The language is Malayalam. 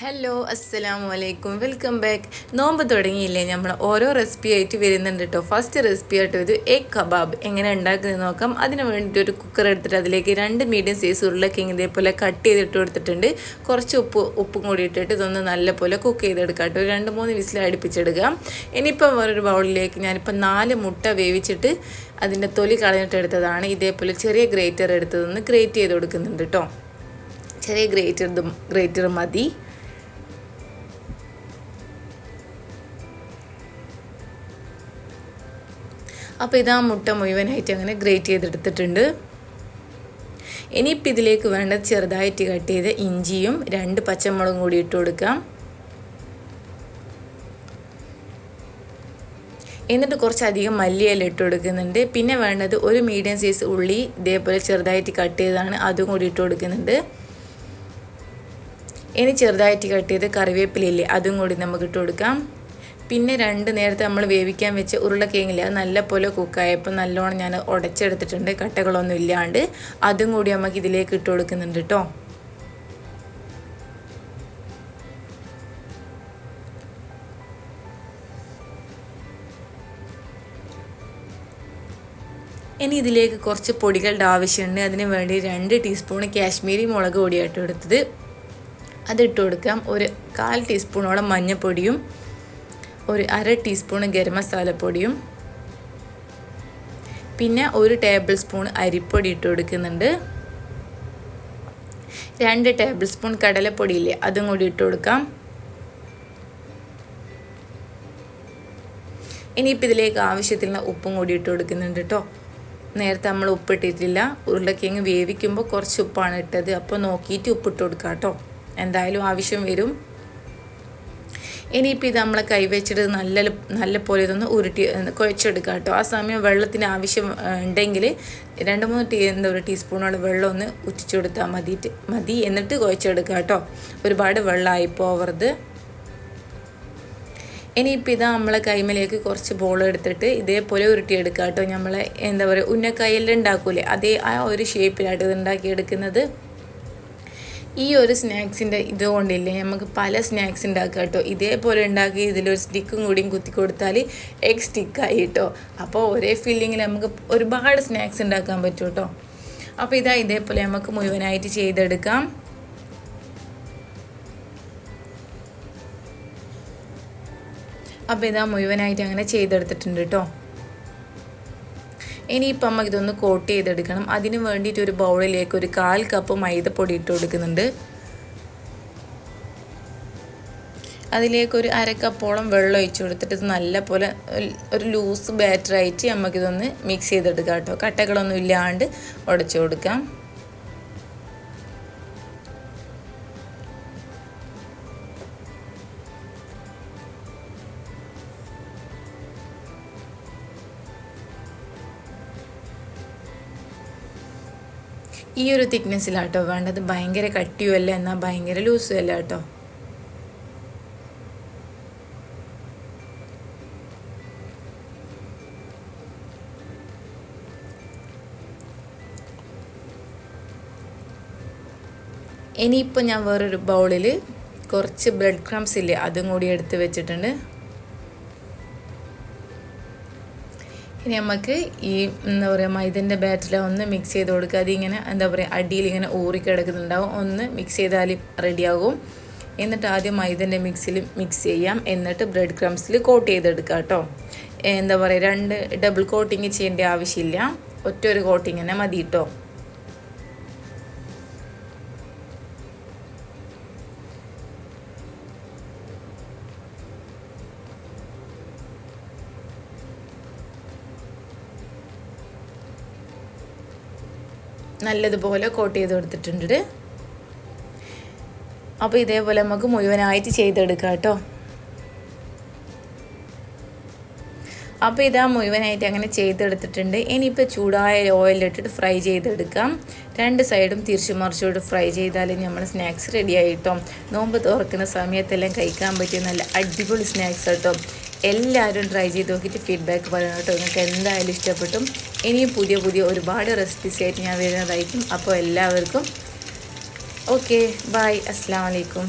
ഹലോ അസ്സലാമു അലൈക്കും വെൽക്കം ബാക്ക് നോമ്പ് തുടങ്ങിയില്ലേ? നമ്മൾ ഓരോ റെസിപ്പി ആയിട്ട് വരുന്നുണ്ട് കേട്ടോ ഫസ്റ്റ് റെസിപ്പി ആയിട്ട് ഒരു എഗ് കബാബ് എങ്ങനെ ഉണ്ടാക്കുന്നത് നോക്കാം. അതിന് വേണ്ടിയിട്ട് ഒരു കുക്കർ എടുത്തിട്ട് അതിലേക്ക് രണ്ട് മീഡിയം സൈസ് ഉരുളക്കിങ് ഇതേപോലെ കട്ട് ചെയ്തിട്ട് കൊടുത്തിട്ടുണ്ട്. കുറച്ച് ഉപ്പ് ഉപ്പും കൂടി ഇട്ടിട്ട് ഇതൊന്ന് നല്ലപോലെ കുക്ക് ചെയ്തെടുക്കാം കേട്ടോ രണ്ട് മൂന്ന് വിസിൽ അടുപ്പിച്ചെടുക്കാം. ഇനിയിപ്പം വേറൊരു ബൗളിലേക്ക് ഞാനിപ്പോൾ നാല് മുട്ട വേവിച്ചിട്ട് അതിന്റെ തൊലി കളഞ്ഞിട്ട് എടുത്തതാണ്. ഇതേപോലെ ചെറിയ ഗ്രേറ്റർ എടുത്തതൊന്ന് ഗ്രേറ്റ് ചെയ്ത് കൊടുക്കുന്നുണ്ട് കേട്ടോ ചെറിയ ഗ്രേറ്റർ ഗ്രേറ്റർ മതി. അപ്പോൾ ഇതാ മുട്ട മുഴുവനായിട്ട് അങ്ങനെ ഗ്രേറ്റ് ചെയ്തെടുത്തിട്ടുണ്ട്. ഇനിയിപ്പോൾ ഇതിലേക്ക് വേണ്ട ചെറുതായിട്ട് കട്ട് ചെയ്ത ഇഞ്ചിയും രണ്ട് പച്ചമുളകും കൂടി ഇട്ട് കൊടുക്കാം. എന്നിട്ട് കുറച്ചധികം മല്ലിയില ഇട്ട് കൊടുക്കുന്നുണ്ട്. പിന്നെ വേണ്ടത് ഒരു മീഡിയം സൈസ് ഉള്ളി ഇതേപോലെ ചെറുതായിട്ട് കട്ട് ചെയ്തതാണ്. അതും കൂടി ഇട്ട് കൊടുക്കുന്നുണ്ട്. ഇനി ചെറുതായിട്ട് കട്ട് ചെയ്ത് കറിവേപ്പിലയില്ലേ അതും കൂടി നമുക്ക് ഇട്ട് കൊടുക്കാം. പിന്നെ രണ്ട് നേരത്തെ നമ്മൾ വേവിക്കാൻ വെച്ച ഉരുളക്കിഴങ്ങില്ല നല്ലപോലെ കുക്കായപ്പോൾ നല്ലോണം ഞാൻ ഉടച്ചെടുത്തിട്ടുണ്ട് കട്ടകളൊന്നും ഇല്ലാണ്ട്. അതും കൂടി നമുക്ക് ഇതിലേക്ക് ഇട്ട് കൊടുക്കുന്നുണ്ട് കേട്ടോ ഇനി ഇതിലേക്ക് കുറച്ച് പൊടികളുടെ ആവശ്യമുണ്ട്. അതിന് വേണ്ടി രണ്ട് ടീസ്പൂൺ കാശ്മീരി മുളക് പൊടിയായിട്ട് എടുത്തത്. അതിട്ട് കൊടുക്കാം. ഒരു കാൽ ടീസ്പൂണോളം മഞ്ഞൾപ്പൊടിയും ഒരു അര ടീസ്പൂൺ ഗരം മസാലപ്പൊടിയും പിന്നെ ഒരു ടേബിൾ സ്പൂൺ അരിപ്പൊടി ഇട്ട് കൊടുക്കുന്നുണ്ട്. രണ്ട് ടേബിൾ സ്പൂൺ കടലപ്പൊടിയില്ലേ അതും കൂടി ഇട്ട് കൊടുക്കാം. ഇനിയിപ്പോൾ ഇതിലേക്ക് ആവശ്യത്തിനുള്ള ഉപ്പും കൂടി ഇട്ട് കൊടുക്കുന്നുണ്ട് കേട്ടോ നേരത്തെ നമ്മൾ ഉപ്പിട്ടിട്ടില്ല ഉരുളക്കിഴങ്ങ് വേവിക്കുമ്പോൾ കുറച്ച് ഉപ്പാണ് ഇട്ടത് അപ്പോൾ നോക്കിയിട്ട് ഉപ്പിട്ട് കൊടുക്കാം കേട്ടോ എന്തായാലും ആവശ്യം വരും. ഇനിയിപ്പോൾ ഇത് നമ്മളെ കൈവച്ചിട്ട് നല്ല നല്ല പോലെ ഇതൊന്ന് ഉരുട്ടി കുഴച്ചെടുക്കുക കേട്ടോ. ആ സമയം വെള്ളത്തിന് ആവശ്യം ഉണ്ടെങ്കിൽ രണ്ട് മൂന്ന് ടീ എന്താ പറയുക ടീസ്പൂണോളം വെള്ളം ഒന്ന് ഉറ്റിച്ചു കൊടുത്താൽ മതിയിട്ട് മതി എന്നിട്ട് കുഴച്ചെടുക്കുക കേട്ടോ. ഒരുപാട് വെള്ളമായി പോവരുത്. ഇനിയിപ്പോൾ ഇതാ നമ്മളെ കൈമലേക്ക് കുറച്ച് ബോൾ എടുത്തിട്ട് ഇതേപോലെ ഉരുട്ടിയെടുക്കുക കേട്ടോ. നമ്മളെ എന്താ പറയുക ഉന്നക്കായെല്ലാം ഉണ്ടാക്കൂലേ അതേ ആ ഒരു ഷേപ്പിലായിട്ട് ഇത് ഉണ്ടാക്കിയെടുക്കുന്നത്. ഈ ഒരു സ്നാക്സിന്റെ ഇത് കൊണ്ടില്ലേ നമുക്ക് പല സ്നാക്സ് ഉണ്ടാക്കുക കേട്ടോ. ഇതേപോലെ ഉണ്ടാക്കി ഇതിലൊരു സ്റ്റിക്കും കൂടിയും കുത്തി കൊടുത്താൽ എഗ് സ്റ്റിക്കായി കേട്ടോ. അപ്പോൾ ഒരേ ഫില്ലിങ്ങിൽ നമുക്ക് ഒരുപാട് സ്നാക്സ് ഉണ്ടാക്കാൻ പറ്റും കേട്ടോ. അപ്പോൾ ഇതാ ഇതേപോലെ നമുക്ക് മുഴുവനായിട്ട് ചെയ്തെടുക്കാം. അപ്പോൾ ഇതാ മുഴുവനായിട്ട് അങ്ങനെ ചെയ്തെടുത്തിട്ടുണ്ട് കേട്ടോ. ഇനിയിപ്പം അമ്മ ഇതൊന്ന് കോട്ട് ചെയ്തെടുക്കണം. അതിന് വേണ്ടിയിട്ട് ഒരു ബൗളിലേക്ക് ഒരു കാൽ കപ്പ് മൈദപ്പൊടി ഇട്ട് കൊടുക്കുന്നുണ്ട്. അതിലേക്ക് ഒരു അരക്കപ്പോളം വെള്ളം ഒഴിച്ചു കൊടുത്തിട്ട് നല്ല പോലെ ഒരു ലൂസ് ബാറ്ററായിട്ട് നമുക്കിതൊന്ന് മിക്സ് ചെയ്തെടുക്കാം കേട്ടോ. കട്ടകളൊന്നും ഇല്ലാണ്ട് ഉടച്ചു കൊടുക്കാം. ഈ ഒരു തിക്നെസ്സിലാട്ടോ വേണ്ടത്. ഭയങ്കര കട്ടിയുമല്ല എന്നാൽ ഭയങ്കര ലൂസും അല്ല കേട്ടോ. ഇനിയിപ്പോൾ ഞാൻ വേറൊരു ബൗളിൽ കുറച്ച് ബ്രെഡ് ക്രംസ് ഇല്ലേ അതും കൂടി എടുത്ത് വെച്ചിട്ടുണ്ട്. ഇനി നമുക്ക് ഈ എന്താ പറയുക മൈദന്റെ ബാറ്ററിൽ ഒന്ന് മിക്സ് ചെയ്ത് കൊടുക്കുക. അതിങ്ങനെ എന്താ പറയുക അടിയിൽ ഇങ്ങനെ ഊറിക്കിടക്കുന്നുണ്ടാവും ഒന്ന് മിക്സ് ചെയ്താൽ റെഡിയാകും എന്നിട്ട് ആദ്യം മൈദന്റെ മിക്സിൽ മിക്സ് ചെയ്യാം. എന്നിട്ട് ബ്രെഡ് ക്രംസിൽ കോട്ട് ചെയ്തെടുക്കുക കേട്ടോ. എന്താ പറയുക രണ്ട് ഡബിൾ കോട്ടിങ് ചെയ്യേണ്ട ആവശ്യമില്ല. ഒറ്റ ഒരു കോട്ടിങ് തന്നെ മതി കേട്ടോ. നല്ലതുപോലെ കോട്ട് ചെയ്ത് കൊടുത്തിട്ടുണ്ട് അപ്പോൾ ഇതേപോലെ നമുക്ക് മുഴുവനായിട്ട് ചെയ്തെടുക്കാം കേട്ടോ. അപ്പോൾ ഇതാ മുഴുവനായിട്ട് അങ്ങനെ ചെയ്തെടുത്തിട്ടുണ്ട്. ഇനിയിപ്പോൾ ചൂടായ ഓയിലിട്ടിട്ട് ഫ്രൈ ചെയ്തെടുക്കാം. രണ്ട് സൈഡും തിരിച്ചു മറിച്ചോട്ട് ഫ്രൈ ചെയ്താൽ നമ്മൾ സ്നാക്സ് റെഡി ആയിട്ടോ? നോമ്പ് തുറക്കുന്ന സമയത്തെല്ലാം കഴിക്കാൻ പറ്റിയ നല്ല അടിപൊളി സ്നാക്സ് കേട്ടോ എല്ലാവരും ട്രൈ ചെയ്ത് നോക്കിയിട്ട് ഫീഡ്ബാക്ക് പറയണം കേട്ടോ. നിങ്ങൾക്ക് എന്തായാലും ഇഷ്ടപ്പെട്ടും. ഇനിയും പുതിയ പുതിയ ഒരുപാട് റെസിപ്പീസ് ആയിട്ട് ഞാൻ വരുന്നതായിരിക്കും. അപ്പോൾ എല്ലാവർക്കും ഓക്കെ ബായ് അസ്സാം വലൈക്കും